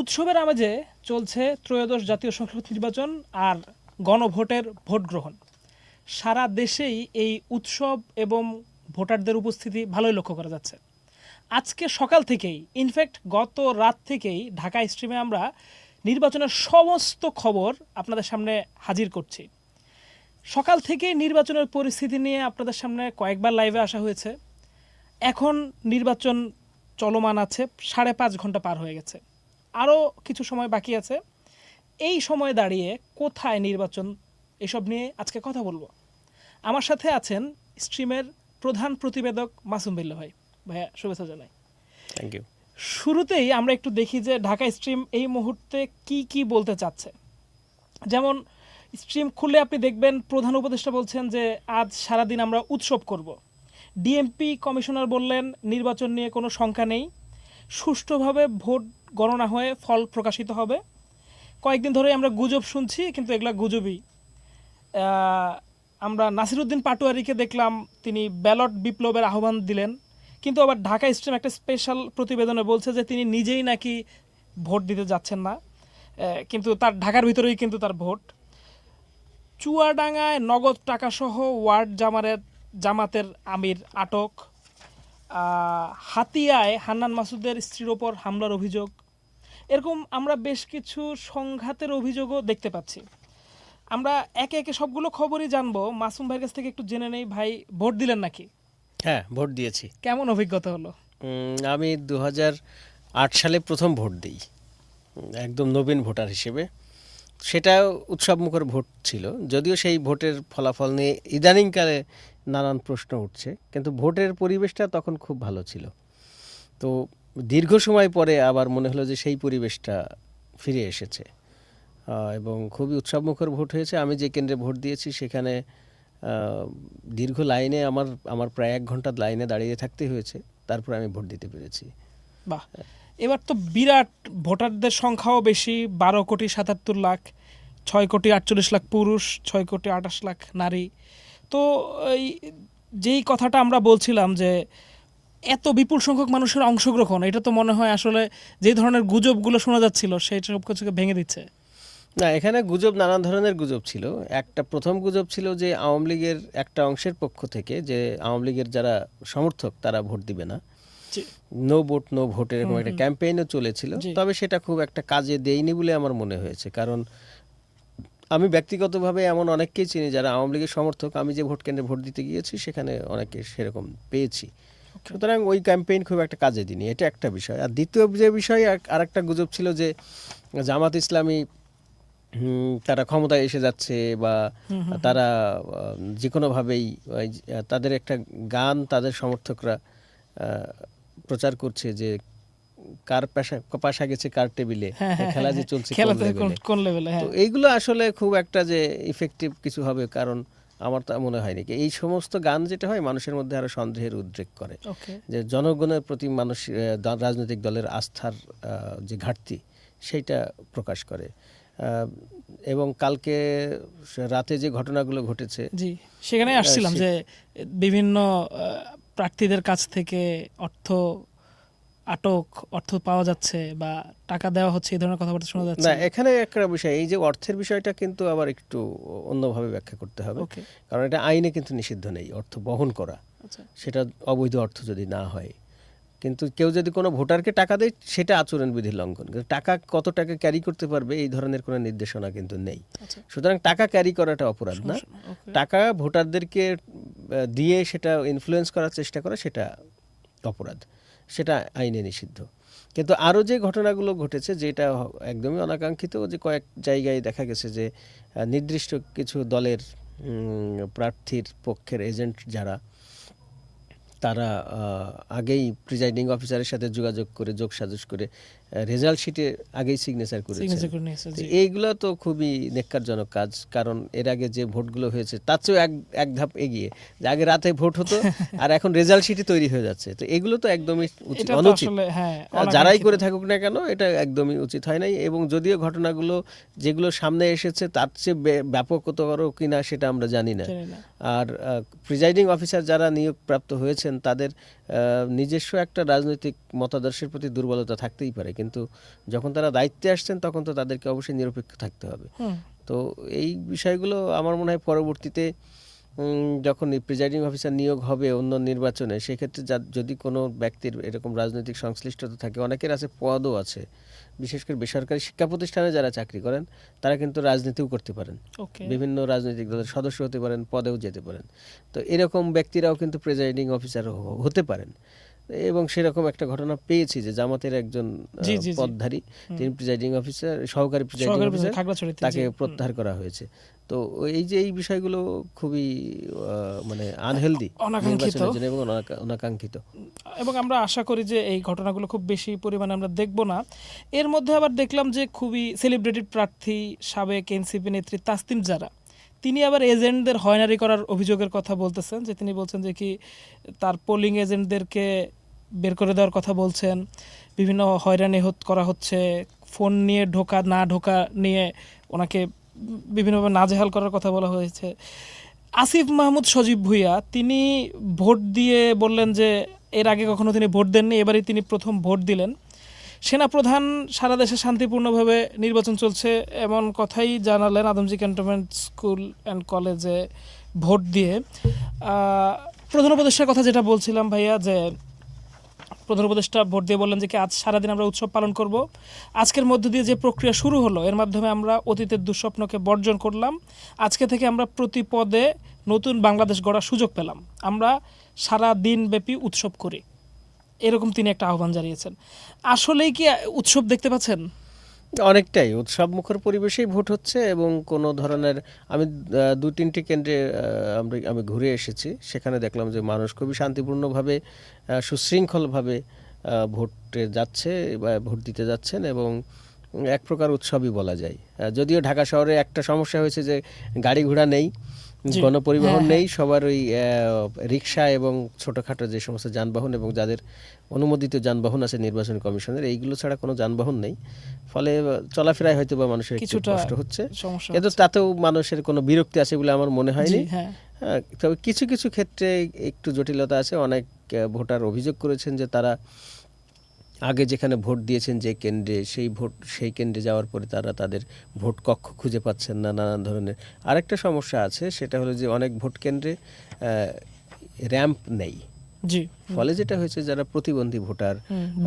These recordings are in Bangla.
উৎসবের আমেজে চলছে ত্রয়োদশ জাতীয় সংসদ নির্বাচন আর গণভোটের ভোট গ্রহণ। সারা দেশেই এই উৎসব এবং ভোটারদের উপস্থিতি ভালোই লক্ষ্য করা যাচ্ছে। আজকে সকাল থেকেই ইনফ্যাক্ট গত রাত থেকেই ঢাকা স্ট্রিমে আমরা নির্বাচনের সমস্ত খবর আপনাদের সামনে হাজির করছি। সকাল থেকেই নির্বাচনের পরিস্থিতি নিয়ে আপনাদের সামনে কয়েকবার লাইভে আসা হয়েছে। এখন নির্বাচন চলমান আছে, সাড়ে পাঁচ ঘণ্টা পার হয়ে গেছে। আরও কিছু সময় বাকি আছে। এই সময় দাঁড়িয়ে কোথায় নির্বাচন এসব নিয়ে আজকে কথা বলব। আমার সাথে আছেন স্ট্রিমের প্রধান প্রতিবেদক মাসুম বিল্লা ভাই। ভাইয়া শুভেচ্ছা জানাই। থ্যাংক ইউ শুরুতেই আমরা একটু দেখি যে ঢাকা স্ট্রিম এই মুহূর্তে কি কি বলতে চাচ্ছে। যেমন স্ট্রিম খুললে আপনি দেখবেন প্রধান উপদেষ্টা বলছেন যে আজ সারাদিন আমরা উৎসব করব। ডিএমপি কমিশনার বললেন নির্বাচন নিয়ে কোনো শঙ্কা নেই। সুষ্ঠুভাবে ভোট গণনা হয়ে ফল প্রকাশিত হবে। কয়েকদিন ধরে আমরা গুজব শুনছি, কিন্তু এগুলা গুজবই। আমরা নাসিরুদ্দিন পাটোয়ারিকে দেখলাম, তিনি ব্যালট বিপ্লবের আহ্বান দিলেন। কিন্তু আবার ঢাকা স্ট্রিম একটা স্পেশাল প্রতিবেদনে বলছে যে, তিনি নিজেই নাকি ভোট দিতে যাচ্ছেন না। কিন্তু তার, ঢাকার ভিতরেই কিন্তু তার ভোট। চুয়াডাঙ্গায় নগদ টাকাসহ ওয়ার্ড জামারের, জামাতের আমির আটক। হাতিয়ায় হান্নান মাসুদের স্ত্রীর ওপর হামলার অভিযোগ। এরকম আমরা বেশ কিছু সংঘাতের অভিযোগও দেখতে পাচ্ছি। আমরা একে একে সবগুলো খবরই জানব। মাসুম ভাইয়ের কাছ থেকে একটু জেনে নেই ভাই ভোট দিলেন নাকি? হ্যাঁ ভোট দিয়েছি। কেমন অভিজ্ঞতা হলো? আমি দু সালে প্রথম ভোট দিই একদম নবীন ভোটার হিসেবে। সেটা উৎসবমুখর ভোট ছিল যদিও সেই ভোটের ফলাফল নিয়ে ইদানিংকালে নানান প্রশ্ন উঠছে কিন্তু ভোটের পরিবেশটা তখন খুব ভালো ছিল। তো দীর্ঘ সময় পরে আবার মনে হলো যে সেই পরিবেশটা ফিরে এসেছে। এবং খুবই উৎসবমুখর ভোট হয়েছে। আমি যে কেন্দ্রে ভোট দিয়েছি সেখানে দীর্ঘ লাইনে আমার আমার প্রায় এক ঘণ্টা লাইনে দাঁড়িয়ে থাকতে হয়েছে। তারপর আমি ভোট দিতে পেরেছি। বাহ। এবার তো বিরাট ভোটারদের সংখ্যাও বেশি। বারো কোটি সাতাত্তর লাখ, ছয় কোটি আটচল্লিশ লাখ পুরুষ, ছয় কোটি আঠাশ লাখ নারী। তো এই যেই কথাটা আমরা বলছিলাম যে এত বিপুল সংখ্যক মানুষের অংশগ্রহণ এটা তো মনে হয় আসলে যে ধরনের গুজবগুলো শোনা যাচ্ছিল সেই সব কিছুকে ভেঙে দিচ্ছে। না এখানে গুজব নানান ধরনের গুজব ছিল। একটা প্রথম গুজব ছিল যে আওয়ামী লীগের একটা অংশের পক্ষ থেকে যে আওয়ামী লীগের যারা সমর্থক তারা ভোট দিবে না। নো ভোট নো ভোট এরকম একটা ক্যাম্পেইনও চলেছিল। তবে সেটা খুব একটা কাজে দেয়নি বলে আমার মনে হয়েছে। কারণ আমি ব্যক্তিগতভাবে এমন অনেককেই চিনি যারা আওয়ামী লীগের সমর্থক আমি যে ভোট কেন্দ্রে ভোট দিতে গিয়েছি সেখানে অনেকে সেরকম পেয়েছি। সুতরাং ওই ক্যাম্পেইন খুব একটা কাজে দিনি এটা একটা বিষয়। আর দ্বিতীয় যে বিষয় আর একটা গুজব ছিল যে জামাত ইসলামী তারা ক্ষমতায় এসে যাচ্ছে বা তারা যে কোনোভাবেই তাদের একটা গান তাদের সমর্থকরা প্রচার করছে যে কার পাশা পাশা গেছে কার টেবিলে হ্যাঁ, হ্যাঁ, খেলা যে হ্যাঁ, চলছে কোন লেভেলে হ্যাঁ। তো এইগুলো আসলে খুব একটা যে ইফেক্টিভ কিছু হবে কারণ আমার তা মনে হয়নি এই সমস্ত গান যেটা হয় মানুষের মধ্যে আরও সন্দেহের উদ্রেক করে। যে জনগণের প্রতি মানুষ রাজনৈতিক দলের আস্থার যে ঘাটতি সেইটা প্রকাশ করে। এবং কালকে রাতে যে ঘটনাগুলো ঘটেছে জি সেখানে আসছিলাম যে বিভিন্ন প্রার্থীদের কাছ থেকে অর্থ আটক অর্থ পাওয়া যাচ্ছে বা টাকা দেওয়া হচ্ছে এই ধরনের কথাবার্তা শোনা যাচ্ছে। না এখানে একটা বিষয় এই যে অর্থের বিষয়টা কিন্তু আবার একটু অন্যভাবে ব্যাখ্যা করতে হবে। কারণ এটা আইনে কিন্তু নিষিদ্ধ নেই অর্থ বহন করা। আচ্ছা। সেটা অবৈধ অর্থ যদি না হয়। কিন্তু কেউ যদি কোনো ভোটারকে টাকা দেয় সেটা আচরণবিধি লঙ্ঘন। কিন্তু টাকা কত টাকা ক্যারি করতে পারবে এই ধরনের কোনো নির্দেশনা কিন্তু নেই। আচ্ছা। সুতরাং টাকা ক্যারি করাটা অপরাধ না। টাকা ভোটারদেরকে দিয়ে সেটা ইনফ্লুয়েন্স করার চেষ্টা করা সেটা অপরাধ। সেটা আইনে নিষিদ্ধ। কিন্তু আরও যে ঘটনাগুলো ঘটেছে যেটা একদমই অনাকাঙ্ক্ষিত যে কয়েক জায়গায় দেখা গেছে যে নির্দিষ্ট কিছু দলের প্রার্থীর পক্ষের এজেন্ট যারা, তারা আগেই প্রিজাইডিং অফিসারের সাথে যোগাযোগ করে, যোগসাজশ করে রেজাল্ট শিটে আগেই সিগনেচার করেছে এইগুলো তো খুবই নেককারজনক কাজ কারণ এর আগে যে ভোটগুলো হয়েছে তার চেয়েও এক এক ধাপ এগিয়ে। যে আগে রাতে ভোট হতো আর এখন রেজাল্ট শিটই তৈরি হয়ে যাচ্ছে। তো এগুলো তো একদমই উচিত অনুচিত। হ্যাঁ আর যারাই করে থাকুক না কেন এটা একদমই উচিত হয় নাই। এবং যদিও ঘটনাগুলো যেগুলো সামনে এসেছে তার চেয়ে ব্যাপকতর কিনা সেটা আমরা জানি না। আর প্রিজাইডিং অফিসার যারা নিয়োগপ্রাপ্ত হয়েছেন তাদের নিজস্ব একটা রাজনৈতিক মতাদর্শের প্রতি দুর্বলতা থাকতেই পারে। কিন্তু যখন তারা দায়িত্বে আসছেন তখন তো তাদেরকে অবশ্যই নিরপেক্ষ থাকতে হবে। তো এই বিষয়গুলো আমার মনে হয় পরবর্তীতে যখন প্রিজাইডিং অফিসার নিয়োগ হবে অন্য নির্বাচনে সেক্ষেত্রে যদি কোনো ব্যক্তির এরকম রাজনৈতিক সংশ্লিষ্টতা থাকে অনেকের আছে পদও আছে। বিশেষ করে বেসরকারি শিক্ষা প্রতিষ্ঠানে যারা চাকরি করেন তারা কিন্তু রাজনীতিও করতে পারেন। বিভিন্ন রাজনৈতিক দলের সদস্য হতে পারেন পদেও যেতে পারেন। তো এরকম ব্যক্তিরাও কিন্তু প্রেজাইডিং অফিসার হতে পারেন। এবং সেরকম একটা ঘটনা পেয়েছি যে জামাতের একজন। পদধারী তিনি প্রিজাইডিং অফিসার সহকারী প্রিজাইডিং অফিসার তাকে প্রত্যাহার করা হয়েছে। তো এই যে এই বিষয়গুলো খুবই মানে আনহেলদি অনাকাঙ্ক্ষিত। এবং অনাকা- অনাকাঙ্ক্ষিত। এবং আমরা আশা করি যে এই ঘটনাগুলো খুব বেশি পরিমাণে আমরা দেখব না। এর মধ্যে আবার দেখলাম যে খুবই সেলিব্রেটেড প্রার্থী সাবেক এনসিপি নেত্রী তাসতিম জারা। তিনি আবার এজেন্টদের হয়রানি করার অভিযোগের কথা বলতেছেন, যে তিনি বলছেন যে কি তার পোলিং এজেন্টদেরকে বের করে দেওয়ার কথা বলছেন, বিভিন্ন হয়রানি করা হচ্ছে, ফোন নিয়ে ঢোকা, না ঢোকা নিয়ে ওনাকে বিভিন্নভাবে নাজেহাল করার কথা বলা হয়েছে। আসিফ মাহমুদ সজীব ভুইয়া, তিনি ভোট দিয়ে বললেন যে এর আগে কখনো তিনি ভোট দেননি, এবারই তিনি প্রথম ভোট দিলেন। সেনাপ্রধান সারা দেশে শান্তিপূর্ণভাবে নির্বাচন চলছে এমন কথাই জানালেন আদমজি ক্যান্টনমেন্ট স্কুল অ্যান্ড কলেজে ভোট দিয়ে। প্রধান উপদেষ্টার কথা যেটা বলছিলাম ভাইয়া যে, প্রধান উপদেষ্টা ভোট দিয়ে বললেন যে কি আজ সারাদিন আমরা উৎসব পালন করব। আজকের মধ্য দিয়ে যে প্রক্রিয়া শুরু হলো, এর মাধ্যমে আমরা অতীতের দুঃস্বপ্নকে বর্জন করলাম। আজকে থেকে আমরা প্রতি পদে নতুন বাংলাদেশ গড়ার সুযোগ পেলাম। আমরা সারা দিন ব্যাপী উৎসব করি। এরকম তিনি একটা আহ্বান জানিয়েছেন। আসলেই কি উৎসব দেখতে পাচ্ছেন? অনেকটাই। উৎসব মুখর পরিবেশেই ভোট হচ্ছে এবং কোনো ধরনের, আমি দু, তিনটি কেন্দ্রে আমরা, আমি ঘুরে এসেছি। সেখানে দেখলাম যে মানুষ খুবই শান্তিপূর্ণভাবে সুশৃঙ্খলভাবে ভোটে যাচ্ছে বা ভোট দিতে যাচ্ছেন এবং এক প্রকার উৎসবই বলা যায়। যদিও ঢাকা শহরে একটা সমস্যা হয়েছে যে গাড়ি ঘোড়া নেই। গণপরিবহন হ্যাঁ, নেই সবার ওই রিক্সা এবং ছোটোখাটো যে সমস্ত যানবাহন এবং যাদের অনুমোদিত যানবাহন আছে নির্বাচন কমিশনের এইগুলো ছাড়া কোনো যানবাহন নেই। ফলে চলাফেরায় হয়তো বা মানুষের একটু কষ্ট হচ্ছে। কিন্তু তাতেও মানুষের কোনো বিরক্তি আছে বলে আমার মনে হয়নি। হ্যাঁ। হ্যাঁ, তবে কিছু কিছু ক্ষেত্রে একটু জটিলতা আছে। অনেক ভোটার অভিযোগ করেছেন যে তারা আগে যেখানে ভোট দিয়েছেন যে কেন্দ্রে সেই ভোট সেই কেন্দ্রে যাওয়ার পরে তারা তাদের ভোট কক্ষ খুঁজে পাচ্ছেন না নানান ধরনের। আরেকটা সমস্যা আছে সেটা হলো যে অনেক ভোট কেন্দ্রে র্যাম্প নেই। জি। ফলে যেটা হয়েছে যারা প্রতিবন্ধী ভোটার হুম।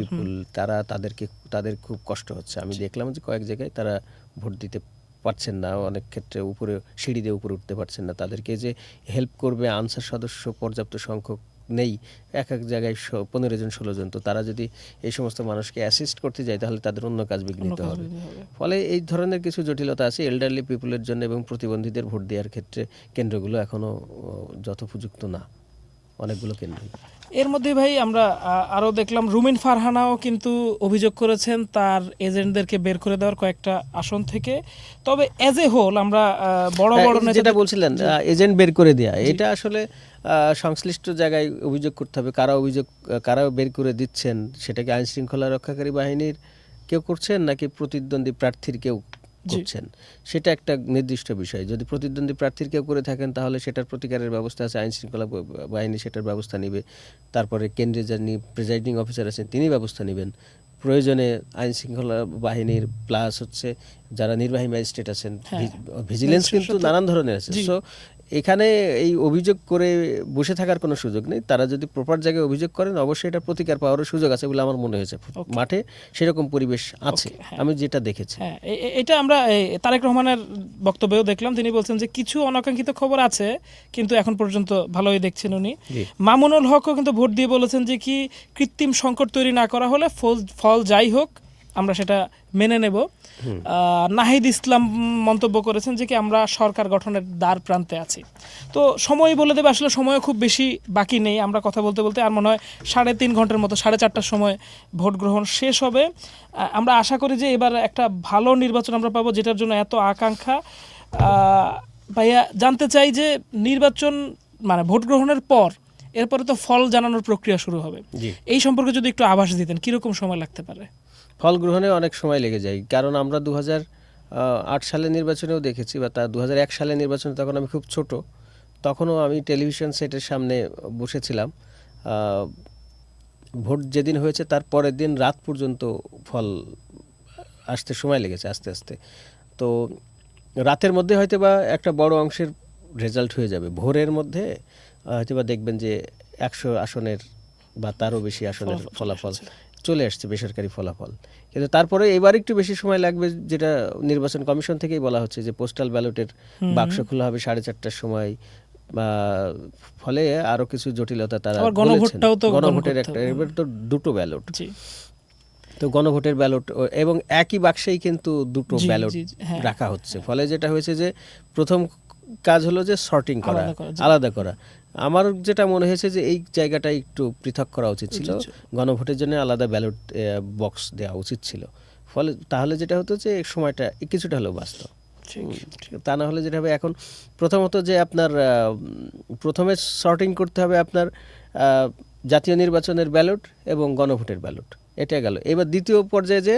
people, তারা তাদেরকে তাদের খুব কষ্ট হচ্ছে। আমি দেখলাম যে কয়েক জায়গায় তারা ভোট দিতে পারছেন না অনেক ক্ষেত্রে উপরে সিঁড়ি দিয়ে উপরে উঠতে পারছেন না। তাদেরকে যে হেল্প করবে আনসার সদস্য পর্যাপ্ত সংখ্যক নেই এক এক জায়গায় পনেরো জন ষোলো জন। তো তারা যদি এই সমস্ত মানুষকে অ্যাসিস্ট করতে যায় তাহলে তাদের অন্য কাজ বিঘ্নিত হবে। ফলে এই ধরনের কিছু জটিলতা আছে এল্ডারলি পিপুলের জন্য এবং প্রতিবন্ধীদের ভোট দেওয়ার ক্ষেত্রে কেন্দ্রগুলো এখনও যথোপযুক্ত না। অনেকগুলো কেন্দ্র। এর মধ্যে ভাই আমরা আরও দেখলাম রুমিন ফারহানাও কিন্তু অভিযোগ করেছেন তার এজেন্টদেরকে বের করে দেওয়ার কয়েকটা আসন থেকে। তবে এজ এ হোল আমরা বড় হ্যাঁ, বড় যেটা বলছিলেন এজেন্ট বের করে দেয়া এটা আসলে সংশ্লিষ্ট জায়গায় অভিযোগ করতে হবে। কারা অভিযোগ কারা বের করে দিচ্ছেন সেটা কি আইন শৃঙ্খলা রক্ষাকারী বাহিনীর কেউ করছেন নাকি প্রতিদ্বন্দ্বী প্রার্থীর কেউ। করছেন। সেটা একটা নির্দিষ্ট বিষয়। যদি প্রতিদ্বন্দ্বী প্রার্থীর কেউ করে থাকেন তাহলে সেটার প্রতিকারের ব্যবস্থা আছে আইন শৃঙ্খলা বাহিনী সেটার ব্যবস্থা নেবে। তারপরে কেন্দ্রে যিনি প্রেজাইডিং অফিসার আছেন তিনি ব্যবস্থা নেবেন। প্রয়োজনে আইন শৃঙ্খলা বাহিনীর প্লাস হচ্ছে যারা নির্বাহী ম্যাজিস্ট্রেট আছেন হ্যাঁ। ভিজিলেন্স কিন্তু নানান ধরনের আছে। সো এখানে এই অভিযোগ করে বসে থাকার কোনো সুযোগ নেই। তারা যদি প্রপার জায়গায় অভিযোগ করেন অবশ্যই এটা প্রতিকার পাওয়ারও সুযোগ আছে বলে আমার মনে হয়েছে। মাঠে সেরকম পরিবেশ আছে। হ্যাঁ। আমি যেটা দেখেছি। হ্যাঁ এটা আমরা তারেক রহমানের বক্তব্যেও দেখলাম। তিনি বলছেন যে কিছু অনাকাঙ্ক্ষিত খবর আছে কিন্তু এখন পর্যন্ত ভালোই দেখছেন উনি। মামুনুল হকও কিন্তু ভোট দিয়ে বলেছেন যে কি কৃত্রিম সংকট তৈরি না করা হলে ফল ফল যাই হোক আমরা সেটা মেনে নেব। নাহিদ ইসলাম মন্তব্য করেছেন যে কি আমরা সরকার গঠনের দ্বার প্রান্তে আছি। তো সময় বলে দেবে আসলে সময় খুব বেশি বাকি নেই। আমরা কথা বলতে বলতে আর মনে হয় সাড়ে তিন ঘণ্টার মতো সাড়ে চারটার সময় ভোট গ্রহণ শেষ হবে। আমরা আশা করি যে এবার একটা ভালো নির্বাচন আমরা পাবো যেটার জন্য এত আকাঙ্ক্ষা। ভাইয়া জানতে চাই যে নির্বাচন মানে ভোট গ্রহণের পর এরপরে তো ফল জানানোর প্রক্রিয়া শুরু হবে। এই সম্পর্কে যদি একটু আভাস দিতেন কীরকম সময় লাগতে পারে? ফল গ্রহণে অনেক সময় লেগে যায়। কারণ আমরা দু আট সালে নির্বাচনেও দেখেছি বা তা দু সালে নির্বাচনে তখন আমি খুব ছোট তখনও আমি টেলিভিশন সেটের সামনে বসেছিলাম। ভোট যেদিন হয়েছে তার পরের দিন রাত পর্যন্ত ফল আসতে সময় লেগেছে আস্তে আস্তে। তো রাতের মধ্যে হয়তো বা একটা বড় অংশের রেজাল্ট হয়ে যাবে। ভোরের মধ্যে হয়তো বা দেখবেন যে একশো আসনের বা তারও বেশি আসনের ফলাফল চলে আসছে। বেসরকারি ফলাফল। কিন্তু তারপরে এবার একটু বেশি সময় লাগবে যেটা নির্বাচন কমিশন থেকেই বলা হচ্ছে যে পোস্টাল ব্যালটের বাক্স খোলা হবে সাড়ে চারটার সময় বা ফলে আরও কিছু জটিলতা তারা গণভোটটাও তো গণভোটের একটা এবার তো দুটো ব্যালট। তো গণভোটের ব্যালট এবং একই বাক্সেই কিন্তু দুটো ব্যালট হ্যাঁ। রাখা হচ্ছে। ফলে যেটা হয়েছে যে প্রথম কাজ হলো যে সর্টিং করা। আলাদা করা। আমার যেটা মনে হয়েছে যে এই জায়গাটা একটু পৃথক করা উচিত ছিল। গণভোটের জন্য আলাদা ব্যালট বক্স দেওয়া উচিত ছিল। ফলে তাহলে যেটা হতো যে সময়টা কিছুটা হলেও বাঁচত। তা না হলে যেটা হবে এখন প্রথমত যে আপনার প্রথমে শর্টিং করতে হবে আপনার জাতীয় নির্বাচনের ব্যালট এবং গণভোটের ব্যালট। এটা গেল। এবার দ্বিতীয় পর্যায়ে যে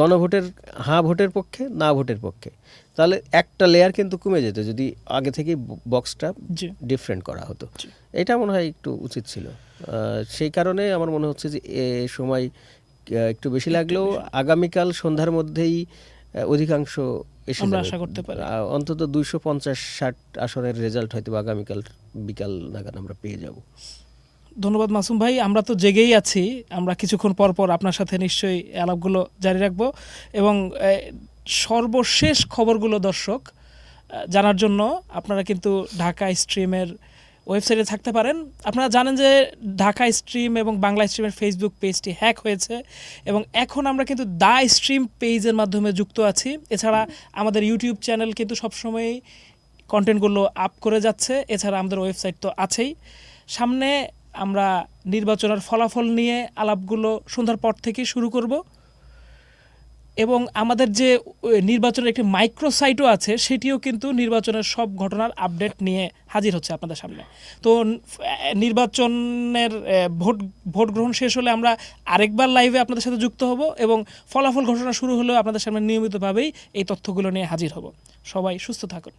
গণভোটের হাঁ ভোটের পক্ষে না ভোটের পক্ষে তাহলে একটা লেয়ার কিন্তু কমে যেত যদি আগে থেকেই বক্সটা ডিফারেন্ট করা হতো। এটা মনে হয় একটু উচিত ছিল। সেই কারণে আমার মনে হচ্ছে যে এ সময় একটু বেশি লাগলেও আগামীকাল সন্ধ্যার মধ্যেই অধিকাংশ এসে আমরা আশা করতে পারি। অন্তত দুইশো পঞ্চাশ ষাট আসনের রেজাল্ট হয়তো আগামীকাল বিকাল নাগাদ আমরা পেয়ে যাব। ধন্যবাদ মাসুম ভাই। আমরা তো জেগেই আছি। আমরা কিছুক্ষণ পর পর আপনার সাথে নিশ্চয়ই আলাপগুলো জারি রাখব এবং সর্বশেষ খবরগুলো দর্শক জানার জন্য আপনারা কিন্তু ঢাকা স্ট্রিমের ওয়েবসাইটে থাকতে পারেন। আপনারা জানেন যে ঢাকা স্ট্রিম এবং বাংলা স্ট্রিমের ফেসবুক পেজটি হ্যাক হয়েছে এবং এখন আমরা কিন্তু দা স্ট্রিম পেজের মাধ্যমে যুক্ত আছি। এছাড়া আমাদের ইউটিউব চ্যানেল কিন্তু সবসময়ই কন্টেন্টগুলো আপ করে যাচ্ছে। এছাড়া আমাদের ওয়েবসাইট তো আছেই। সামনে আমরা নির্বাচনের ফলাফল নিয়ে আলাপগুলো সন্ধ্যার পর থেকে শুরু করব। এবং আমাদের যে নির্বাচনের একটি মাইক্রো সাইটও আছে, সেটিও কিন্তু নির্বাচনের সব ঘটনার আপডেট নিয়ে হাজির হচ্ছে আপনাদের সামনে। তো নির্বাচনের ভোট ভোট গ্রহণ শেষ হলে আমরা আরেকবার লাইভে আপনাদের সাথে যুক্ত হব এবং ফলাফল ঘটনা শুরু হলেও আপনাদের সামনে নিয়মিতভাবেই এই তথ্যগুলো নিয়ে হাজির হব। সবাই সুস্থ থাকুন।